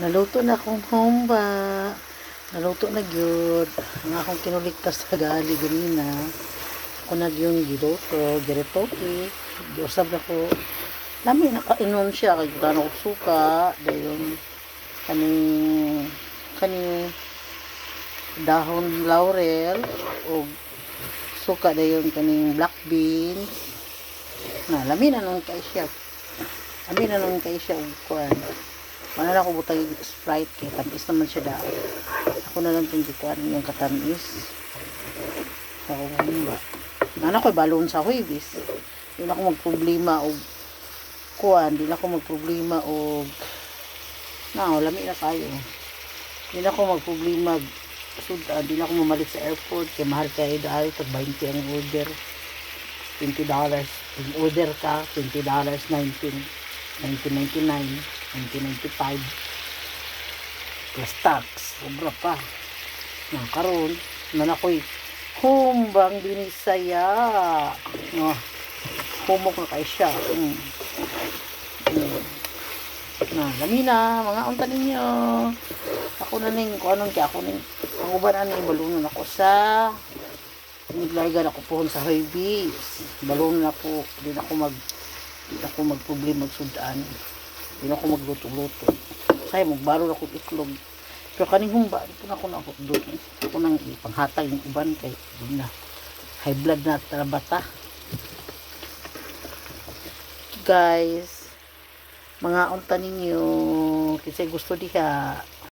Naluto na akong humba. Naluto na gyud. Ang akong kinuligtas sa gali ganina. Ako na yung giluto, giretoki. Giusab na ko. Lami nakainom siya kay gudano ko suka. Dayon kaning kaning dahon laurel o suka dayon kaning black beans. Na lami na nun kay siya. Lami na nun kay siya kuan. Ano na ako butang yung Sprite kay tamis naman siya da. Ako na lang itong gikuan yung katamis. Sa akong ba. Ano ko balon sa huibis. Hindi na ako magproblema og kuan, hindi na ako magproblema og na, lami na tayo. Hindi na ako magproblema suda, hindi na ako mamalik sa airport kay mahal kayo dahil tag 20 ang order. 20 dollars. Kung order ka, 20 dollars 19. 1999, 1995 plus tax, sobra pa. Nga karon, man ako'y humbang binisaya. No, humok na kay siya. Mm. Mm. Na, lami na, mga unta ninyo. Ako na ning, kung anong kaya ako ning, ang uban ani, balunan ako sa naglargan ako pohon sa Hoybis. Balunan ako, din ako mag hindi ako magproblema magsudaan. Hindi ako magluto-luto. Kaya magbaron ako itlog. Pero kaning humba, ito na ako na ako doon. Ako nang ipanghatag yung uban kay yun na. High blood na tarabata. Guys, mga unta ninyo, kasi gusto diha,